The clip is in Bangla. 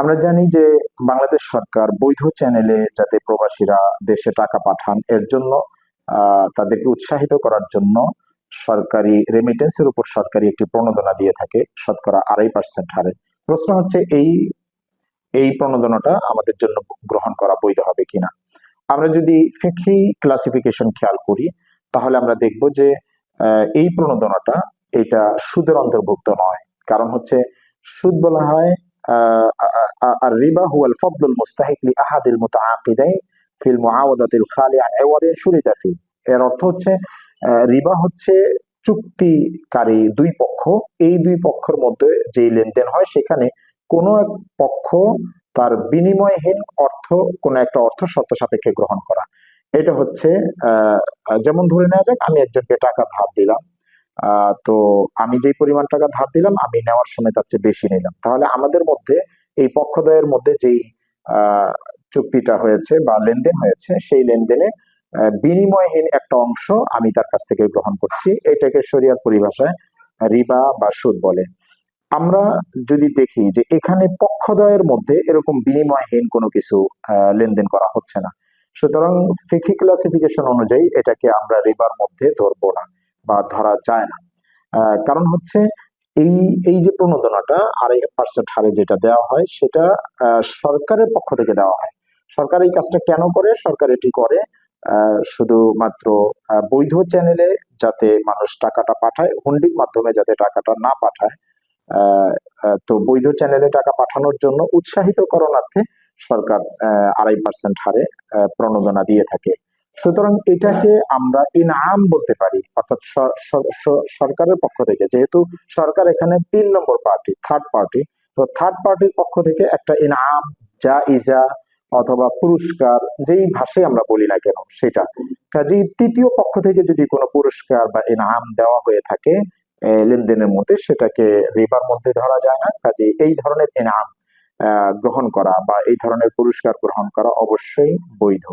আমরা জানি যে বাংলাদেশ সরকার বৈধ চ্যানেলে যাতে প্রবাসীরা দেশে টাকা পাঠান, এর জন্য তাদেরকে উৎসাহিত করার জন্য সরকারি রেমিটেন্সের উপর সরকারি একটি প্রণোদনা দিয়ে থাকে, শতকরা আড়াই পার্সেন্ট হারে। প্রশ্ন হচ্ছে এই এই প্রণোদনাটা আমাদের জন্য গ্রহণ করা বৈধ হবে কিনা? আমরা যদি ফিকি ক্লাসিফিকেশন খেয়াল করি, তাহলে আমরা দেখব যে এই প্রণোদনাটা এটা সুদের অন্তর্ভুক্ত নয়। কারণ হচ্ছে সুদ বলা হয় আর রিবা হুয়াল ফদলুল মুস্তাহিক লি আহাদিল মুতাআকিদাইন ফিল মুআওয়াদাতিল খালি আন ফি এর অর্থ হচ্ছে রিবা হচ্ছে চুক্তিকারী দুই পক্ষ। এই দুই পক্ষের মধ্যে যেই লেনদেন হয়, সেখানে কোনো এক পক্ষ তার বিনিময়হীন অর্থ, কোনো একটা অর্থ শর্ত সাপেক্ষে গ্রহণ করা। এটা হচ্ছে যেমন ধরে নেওয়া যাক, আমি একজনকে টাকা ধার দিলাম তো আমি যেই পরিমাণ টাকা ধার দিলাম, আমি নেওয়ার সময় তার চেয়ে বেশি নিলাম। তাহলে আমাদের মধ্যে এই পক্ষদ্বয়ের মধ্যে যেই চুক্তিটা হয়েছে বা লেনদেন হয়েছে, সেই লেনদেনে বিনিময়হীন একটা অংশ আমি তার কাছ থেকে গ্রহণ করছি। এটাকে শরিয়ার পরিভাষায় রিবা বা সুদ বলে। আমরা যদি দেখি যে এখানে পক্ষদ্বয়ের মধ্যে এরকম বিনিময়হীন কোনো কিছু লেনদেন করা হচ্ছে না। সুতরাং ফিকি ক্লাসিফিকেশন অনুযায়ী এটাকে আমরা রিবার মধ্যে ধরবো না বা ধরা যায় না। কারণ হচ্ছে এই এই যে প্রণোদনাটা আড়াই পার্সেন্ট হারে যেটা দেওয়া হয়, সেটা সরকারের পক্ষ থেকে দেওয়া হয়। সরকার এই কাজটা কেন করে? সরকার এটি করে শুধুমাত্র বৈধ চ্যানেলে যাতে মানুষ টাকাটা পাঠায় হুন্ডির মাধ্যমে যাতে টাকাটা না পাঠায়। তো বৈধ চ্যানেলে টাকা পাঠানোর জন্য উৎসাহিত করণার্থে সরকার আড়াই পার্সেন্ট হারে প্রণোদনা দিয়ে থাকে। সুতরাং এটাকে আমরা ইনাম বলতে পারি, অর্থাৎ সরকারের পক্ষ থেকে। যেহেতু সরকার এখানে তিন নম্বর পার্টি থার্ড পার্টি তো থার্ড পার্টির পক্ষ থেকে একটা ইনাম যা ইজা অথবা পুরস্কার, যেই ভাষায় আমরা বলি না কেন সেটা। কাজেই তৃতীয় পক্ষ থেকে যদি কোনো পুরস্কার বা ইনাম দেওয়া হয়ে থাকে লেনদেনের মধ্যে, সেটাকে রিবার মধ্যে ধরা যায় না। কাজে এই ধরনের ইনাম গ্রহণ করা বা এই ধরনের পুরস্কার গ্রহণ করা অবশ্যই বৈধ।